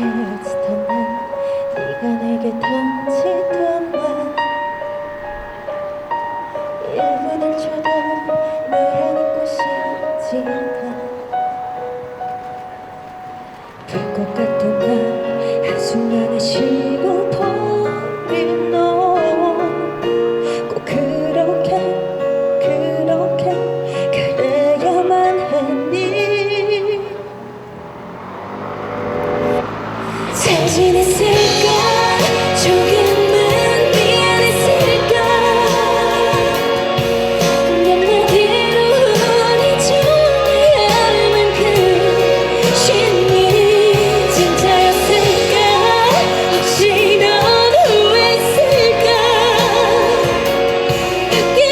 헤어지던 날 네가 내게 던지던 말. 1분을 줘도 너라는 곳이 지않아. 그곳까지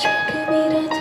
Check me to